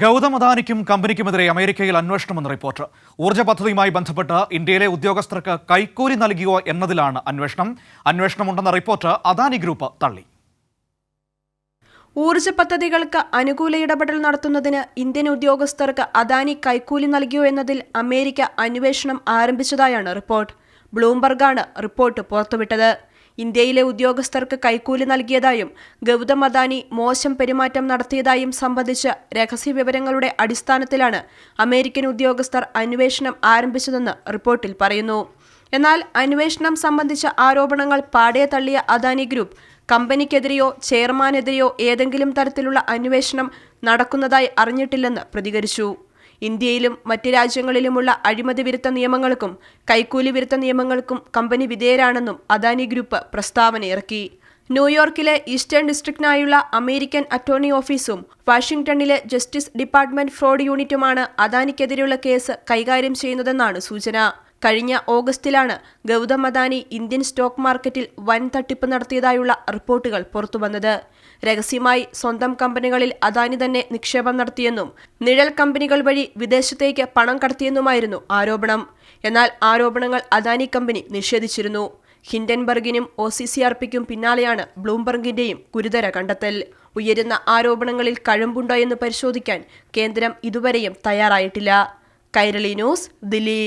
ഗൗതം അദാനിക്കും കമ്പനിക്കുമെതിരെ അമേരിക്കയിൽ അന്വേഷണമെന്ന് റിപ്പോർട്ട്. ഊർജ പദ്ധതിയുമായി ബന്ധപ്പെട്ട് ഇന്ത്യയിലെ ഉദ്യോഗസ്ഥർക്ക് കൈക്കൂലി നൽകിയോ എന്നതിലാണ് അന്വേഷണം. അന്വേഷണമുണ്ടെന്ന റിപ്പോർട്ട് അദാനി ഗ്രൂപ്പ് തള്ളി. ഊർജ പദ്ധതികൾക്ക് അനുകൂല ഇടപെടൽ നടത്തുന്നതിന് ഇന്ത്യൻ ഉദ്യോഗസ്ഥർക്ക് അദാനി കൈക്കൂലി നൽകിയോ എന്നതിൽ അമേരിക്ക അന്വേഷണം ആരംഭിച്ചതായാണ് റിപ്പോർട്ട്. ബ്ലൂംബർഗാണ് റിപ്പോർട്ട് പുറത്തുവിട്ടത്. ഇന്ത്യയിലെ ഉദ്യോഗസ്ഥർക്ക് കൈക്കൂലി നൽകിയതായും ഗൗതം അദാനി മോശം പെരുമാറ്റം നടത്തിയതായും സംബന്ധിച്ച് രഹസ്യവിവരങ്ങളുടെ അടിസ്ഥാനത്തിലാണ് അമേരിക്കൻ ഉദ്യോഗസ്ഥർ അന്വേഷണം ആരംഭിച്ചതെന്ന് റിപ്പോർട്ടിൽ പറയുന്നു. എന്നാൽ അന്വേഷണം സംബന്ധിച്ച ആരോപണങ്ങൾ പാടെ തള്ളിയ അദാനി ഗ്രൂപ്പ് കമ്പനിക്കെതിരെയോ ചെയർമാനെതിരെയോ ഏതെങ്കിലും തരത്തിലുള്ള അന്വേഷണം നടക്കുന്നതായി അറിഞ്ഞിട്ടില്ലെന്ന് പ്രതികരിച്ചു. ഇന്ത്യയിലും മറ്റ് രാജ്യങ്ങളിലുമുള്ള അഴിമതി വിരുദ്ധ നിയമങ്ങൾക്കും കൈക്കൂലി വിരുദ്ധ നിയമങ്ങൾക്കും കമ്പനി വിധേയരാണെന്നും അദാനി ഗ്രൂപ്പ് പ്രസ്താവന ഇറക്കി. ന്യൂയോർക്കിലെ ഈസ്റ്റേൺ ഡിസ്ട്രിക്റ്റിനായുള്ള അമേരിക്കൻ അറ്റോർണി ഓഫീസും വാഷിംഗ്ടണിലെ ജസ്റ്റിസ് ഡിപ്പാർട്ട്മെന്റ് ഫ്രോഡ് യൂണിറ്റുമാണ് അദാനിക്കെതിരെയുള്ള കേസ് കൈകാര്യം ചെയ്യുന്നതെന്നാണ് സൂചന. കഴിഞ്ഞ ഓഗസ്റ്റിലാണ് ഗൗതം അദാനി ഇന്ത്യൻ സ്റ്റോക്ക് മാർക്കറ്റിൽ വൻ തട്ടിപ്പ് നടത്തിയതായുള്ള റിപ്പോർട്ടുകൾ പുറത്തുവന്നത്. രഹസ്യമായി സ്വന്തം കമ്പനികളിൽ അദാനി തന്നെ നിക്ഷേപം നടത്തിയെന്നും നിഴൽ കമ്പനികൾ വഴി വിദേശത്തേക്ക് പണം കടത്തിയെന്നുമായിരുന്നു ആരോപണം. എന്നാൽ ആരോപണങ്ങൾ അദാനി കമ്പനി നിഷേധിച്ചിരുന്നു. ഹിൻഡൻബർഗിനും ഒ സി സി ആർ പിക്കും പിന്നാലെയാണ് ബ്ലൂംബർഗിന്റെയും ഗുരുതര കണ്ടെത്തൽ. ഉയരുന്ന ആരോപണങ്ങളിൽ കഴമ്പുണ്ടോ എന്ന് പരിശോധിക്കാൻ കേന്ദ്രം ഇതുവരെയും തയ്യാറായിട്ടില്ല. കൈരളി ന്യൂസ് ദില്ലി.